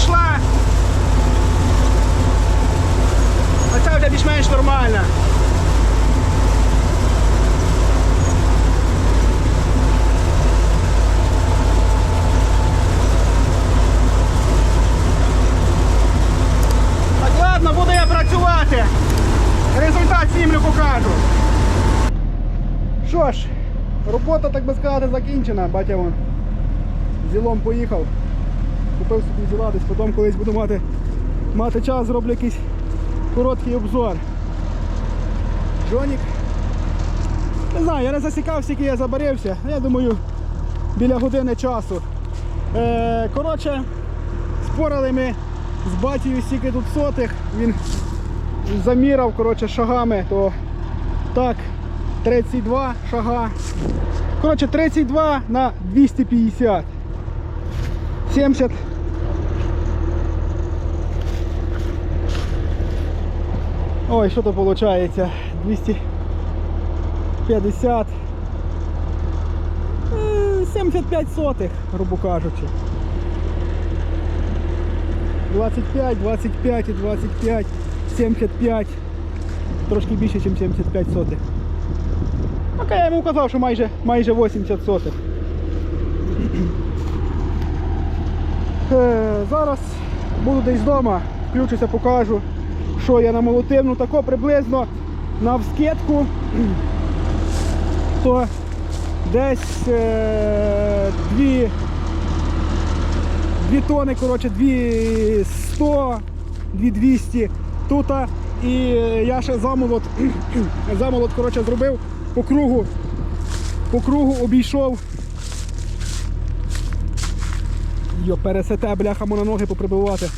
не дійшла. А ця вже більш-менш нормальна. Так, ладно, буду я працювати. Результат знімлю покажу. Що ж, робота, так би сказати, закінчена. Батя вон зілом поїхав. Купив собі зіла, десь потім колись буду мати, мати час, зроблю якийсь короткий обзор. Джонік. Не знаю, я не засікав, скільки я забарився. Я думаю, біля години часу. Е, коротше, спорили ми з батькою стільки тут сотих. Він заміряв шагами, то так, 32 шага. Коротше, 32 на 250. 70. Ой, що то виходить? 250. Е, 75 сотих, грубо кажучи. 25, 25 і 25, 75. Трошки більше, ніж 75 сотих. Окей, я йому казав, що майже, майже 80 сотих. Е, Зараз буду десь вдома, включуся, покажу, що я намолотив. Ну тако приблизно на вскидку, то десь е, дві, дві тони, коротше, дві 100, дві 200 тут. І я ще замолот, замолот коротше, зробив по кругу, по кругу обійшов Йо, пересете, бляха, на ноги поприбивати.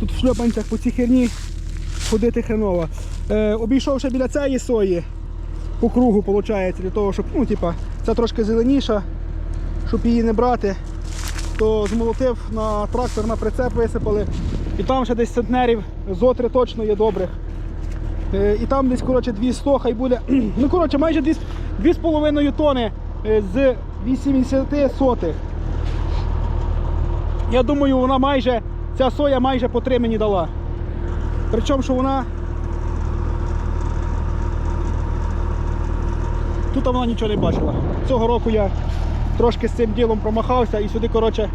Тут в шльопанцях по цій херні ходити хреново. Е, обійшов ще біля цієї сої по кругу, виходить, для того, щоб, ну, типа, ця трошки зеленіша, щоб її не брати, то змолотив на трактор, на прицеп висипали. І там ще десь центнерів зо три точно є добрих. Е, і там десь коротше, 200, хай буде. Ну, коротше, майже 2,5 тони е, з 80 сотих. Я думаю, вона майже, ця соя майже по 3 мені дала. Причому, що вона. Тут вона нічого не бачила. Цього року я трошки з цим ділом промахався і сюди, коротше,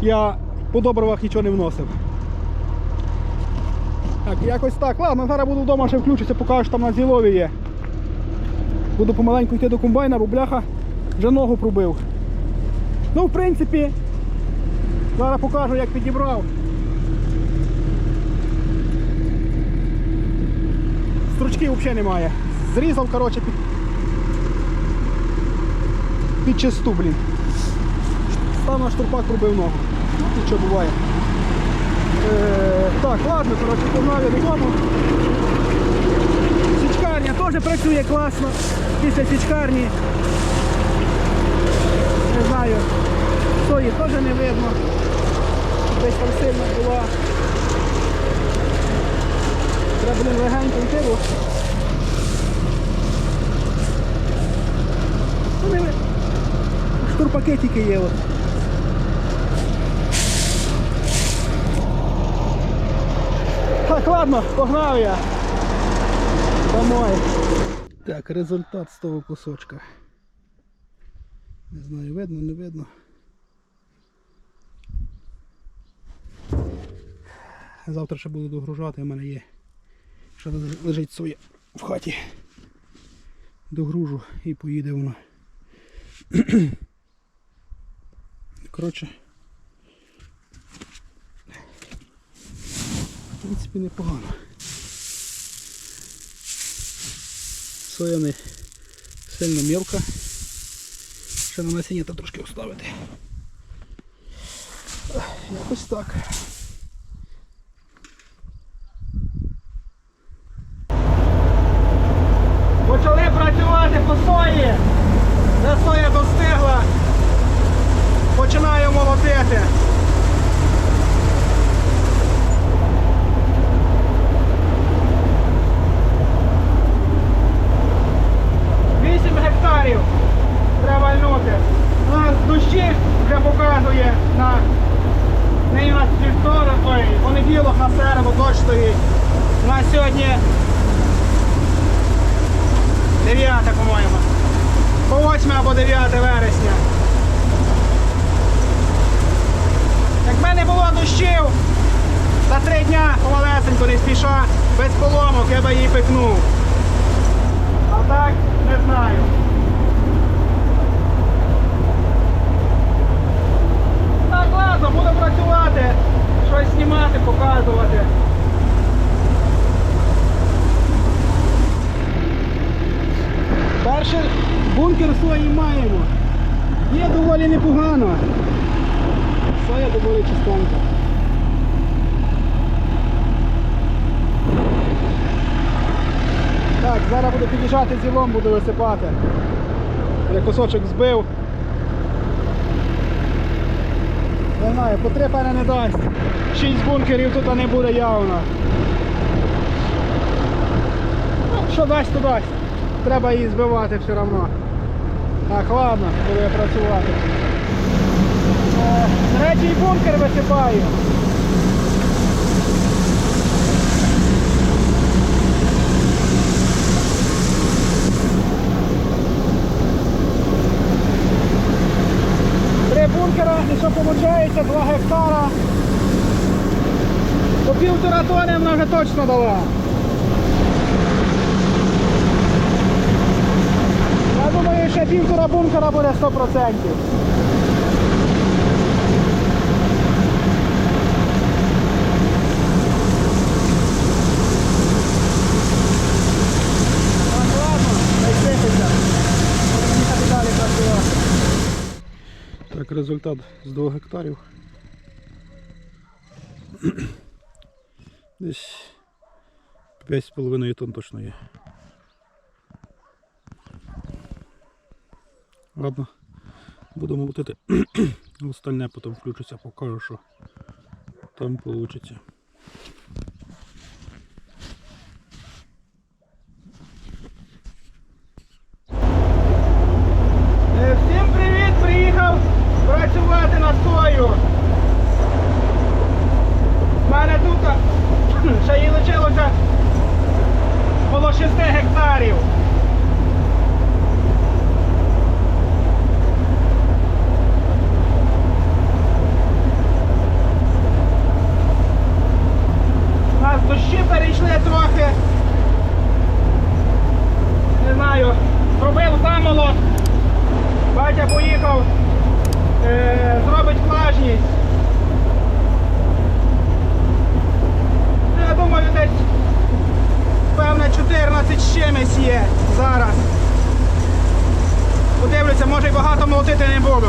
я по добривах нічого не вносив. Так, якось так. Ладно, зараз буду вдома ще включуся, покажу, що там на зілові є. Буду помаленьку йти до комбайна, бо бляха вже ногу пробив. Ну, в принципі, зараз покажу, як підібрав. Стручки взагалі немає. Зрізав, коротше, під, під чисту, блін. Став на штурпак, пробив ногу. Ну, нічого буває. Е, так, ладно, коротше, погнав я додому. Січкарня теж працює класно. Після січкарні. Не знаю. Сої теж не видно. Десь там сильно була. Треба блін, легенько йти, бо. Ну, Штурпаки тільки є от. Так, ладно, погнав я. Домой. Так, результат з того кусочка. Не знаю, видно, не видно. Завтра ще буду догружати, у мене є. Ще лежить соя в хаті. Догружу і поїде воно. Коротше. В принципі, непогано. Соя не сильно мілка. Ще на насіння та трошки оставити. Якось так. сьогодні 9, по-моєму. По 8 або 9 вересня. Якби не було дощів, за три дня помалесенько не спіша, без поломок, я би її пекнув. А так, не знаю. Так, ладно, буду працювати, щось знімати, показувати. Перший бункер свої маємо. Є доволі непогано. Соя доволі чистенька. Так, під'їжджати зілом, буду висипати. Я кусочок збив. Не знаю, по три певне не дасть. Шість бункерів тут не буде явно. Ну, що дасть, то дасть. Треба її збивати все одно. Так, ладно, буду я працювати. Е, Третій бункер висипаю. Три бункера, що виходить, 2 гектара. По півтора тони вона вже точно дала. Я думаю, ще півтора бункера буде 100%. Так, ладно, хай сипеться. Будемо їхати далі працювати. Результат з 2 гектарів. Десь 5,5 тонн точно є. Ладно, будемо лутити. Остальне потім включиться, покажу, що там вийде. Е, Всім привіт! Приїхав працювати на сою. У мене тут ще їй лишилося коло 6 гектарів. У нас дощі перейшли трохи. Не знаю, зробив замолот. Батя поїхав, е, зробить влажність. Ну, Я думаю, десь певне 14 є зараз. Подивлюся, може й багато молотити не буду.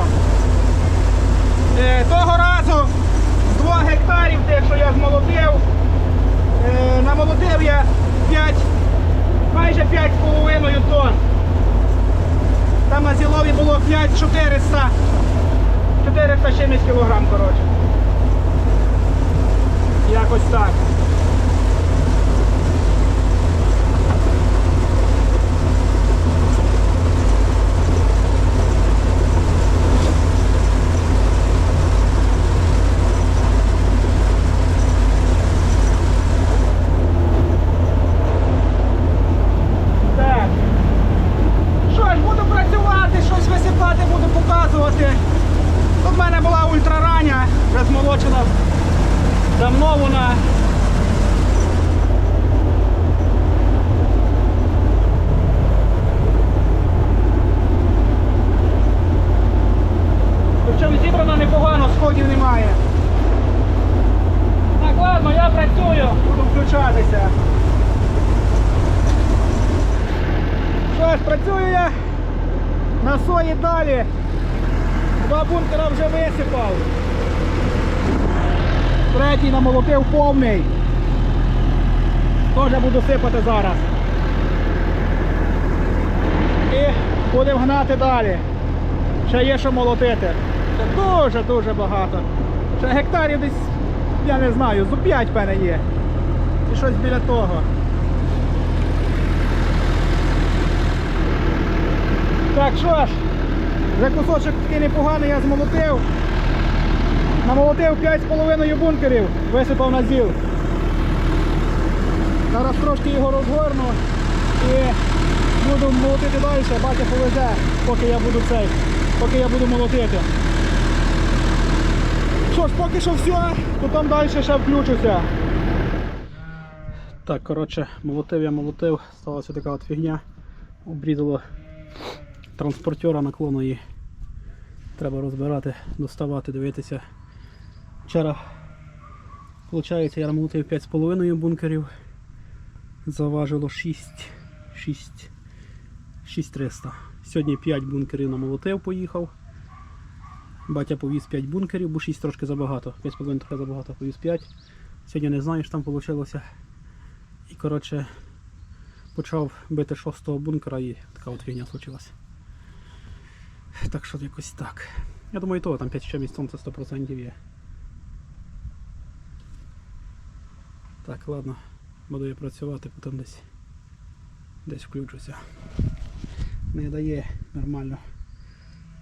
Е, того разу з 2 гектарів тих, що я змолотив, е, намолотив я 5, майже 5,5 тонн. Там на зілові було 5400. 400 чимось кілограм, коротше. Якось. Так. Що ж, буду працювати, щось висипати, буду показувати. Тут в мене була ультрарання, вже змолочена давно вона. Зібрана непогано, сходів немає. Так, ладно, я працюю, буду включатися. Що ж, працюю я на сої далі. Два бункера вже висипав. Третій намолотив повний. Теж буду сипати зараз. І будемо гнати далі. Ще є що молотити. Ще дуже-дуже багато. Ще гектарів десь, я не знаю, зо 5 певне є. І щось біля того. Так, що ж, вже кусочок такий непоганий я змолотив. Намолотив 5,5 бункерів, висипав на зіл. Зараз трошки його розгорну і буду молотити далі, батя повезе, поки я буду цей, поки я буду молотити. Що ж, поки що все, потім далі ще включуся. Так, коротше, молотив я молотив, сталася така от фігня. Обрізало транспортера наклону і треба розбирати, доставати, дивитися. Вчора, виходить, я намолотив 5,5 бункерів. Заважило 6, 6, 6300. Сьогодні 5 бункерів намолотив, поїхав. Батя повіз 5 бункерів, бо 6 трошки забагато. 5,5 трохи забагато, повіз 5. Сьогодні не знаю, що там вийшло. І коротше почав бити шостого бункера і така от фігня случилась. Так що якось так. Я думаю, і того там 5 ще місць сонця 100% є. Так, ладно, буду я працювати, потім десь десь включуся. Не дає нормально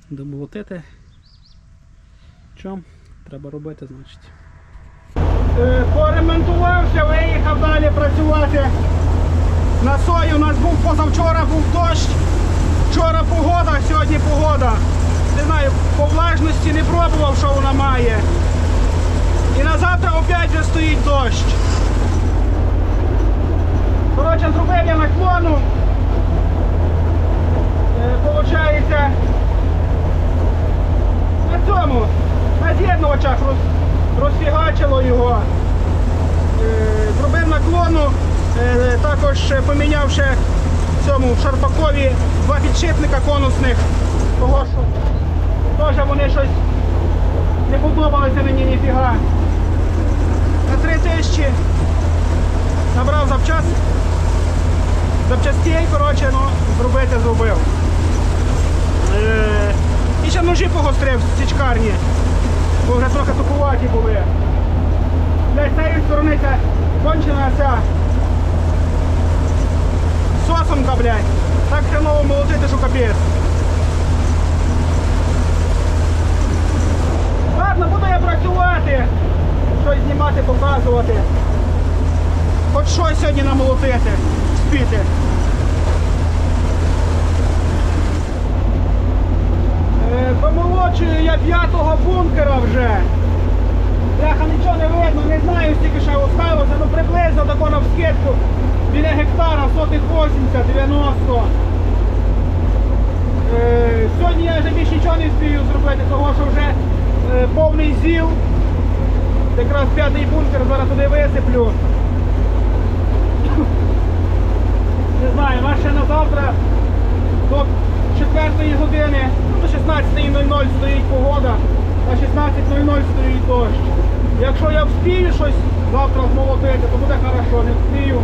домолотити. Що? Треба робити, значить. Е, Поремонтувався, виїхав далі працювати. На сою у нас був позавчора був дощ. Вчора погода, сьогодні погода. Не знаю, по влажності не пробував, що вона має. І на завтра опять вже стоїть дощ. Коротше, зробив я наклону. Е, Получається на цьому, на з'єднувачах роз, розфігачило його. Е, Зробив наклону, е, також е, поміняв ще в цьому Шарпакові два підшипника конусних, того що теж вони щось не подобалося мені ніфіга. На три тисячі набрав запчас, запчастей, коротше, ну, зробити зробив. І ще ножі погострив з січкарні, бо вже трохи тупуваті були. З цієї сторони ця кончена ця сосонка, блядь. Так хреново молотити, що капець. Ладно, буду я працювати. Щось знімати, показувати. Хоч щось сьогодні намолотити, спіти. Помолочую я п'ятого бункера вже. Бляха, нічого не видно, не знаю, скільки ще осталося, ну приблизно тако на вскидку біля гектара, сотих 80, 90. Е, сьогодні я вже більше нічого не встигаю зробити, тому що вже е, повний зіл. Якраз п'ятий бункер зараз туди висиплю. Не знаю, ще на завтра до 4 години, до 16.00 стоїть погода, а 16.00 стоїть дощ. Якщо я вспію щось завтра змолотити, то буде хорошо, не вспію.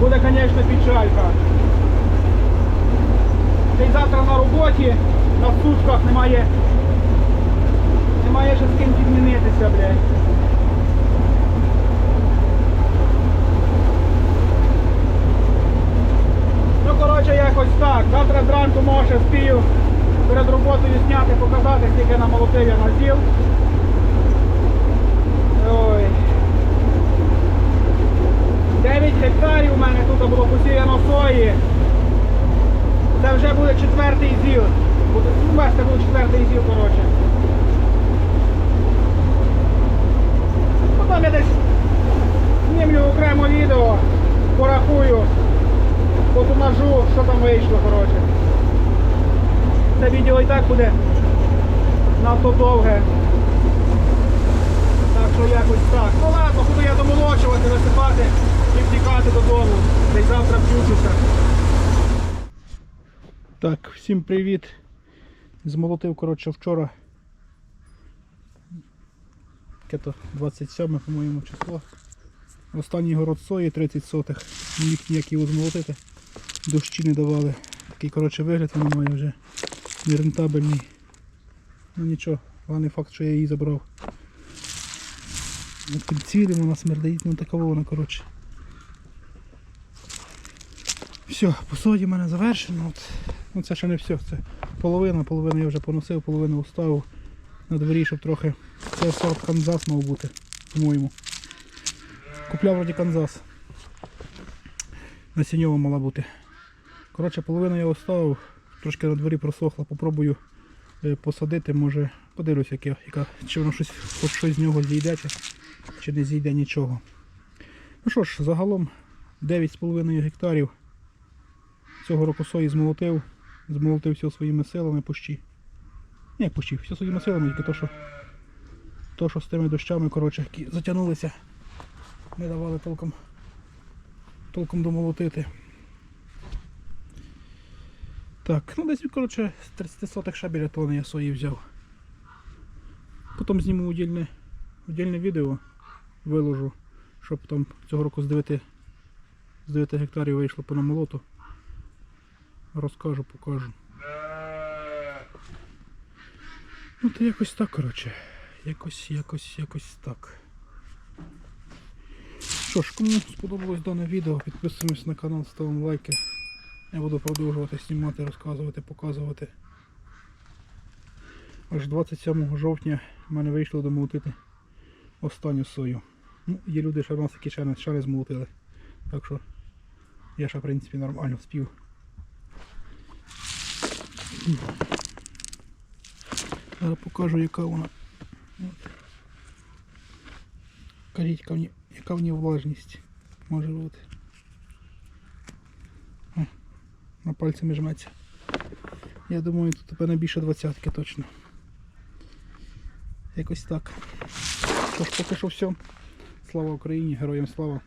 Буде, звісно, печалька. Та й завтра на роботі, на сушках немає. Немає ще з ким підмінитися, блядь. Ну, коротше, якось так. Зранку може спію перед роботою зняти, показати, скільки намолотив я на зіл. Ой. 9 гектарів у мене тут було посіяно сої. Це вже буде четвертий зіл. Буде, ну, весь це буде четвертий зіл, коротше. Потім я десь знімлю окремо відео, порахую, потумажу, що там вийшло, коротше. Це відео і так буде надто довге. Так що якось так. Ну ладно, буду я домолочувати, висипати і втікати додому. Десь завтра включуся. Так, всім привіт. Змолотив, коротше, вчора. Яке то 27, по-моєму, число. Останній город сої 30 сотих. Міг ніяк його змолотити. Дощі не давали. Такий коротше, вигляд воно має вже нерентабельний. Ну нічого, головний факт, що я її забрав. Цілим вона смердить, ну такова вона, коротше. Все, по сої в мене завершено. От. Ну це ще не все. Це половина, половину я вже поносив, половину уставив на дворі, щоб трохи. Це сорт Канзас мав бути, по-моєму. Купляв вроді Канзас. насінньова мала бути. Коротше, половину я оставив, трошки на дворі просохло, попробую е, посадити, може подивлюсь, яка, чи воно щось, хоч щось з нього зійде, чи, не зійде нічого. Ну що ж, загалом 9,5 гектарів цього року сої змолотив, змолотив все своїми силами пущі. Ні, пущі, все своїми силами, тільки то, що, то, що з тими дощами, коротше, які затягнулися, не давали толком, толком домолотити. Так, ну десь, коротше, з 30 сотих ще тони я сої взяв. Потім зніму удільне, удільне відео, виложу, щоб там цього року з 9, з 9 гектарів вийшло по намолоту. Розкажу, покажу. Ну то якось так, коротше. Якось, якось, якось так. Що ж, кому сподобалось дане відео, підписуємось на канал, ставимо лайки. Я буду продовжувати знімати, розказувати, показувати. Аж 27 жовтня в мене вийшло домолотити останню сою. Ну, є люди, що в нас які ще ще не змолотили. Так що я ще в принципі нормально спів. Зараз покажу яка вона. Кажіть, яка в ній влажність може бути. На пальцями жметься. Я думаю, тут тепер більше двадцятки точно. Якось так. Тож поки що все. Слава Україні, героям слава.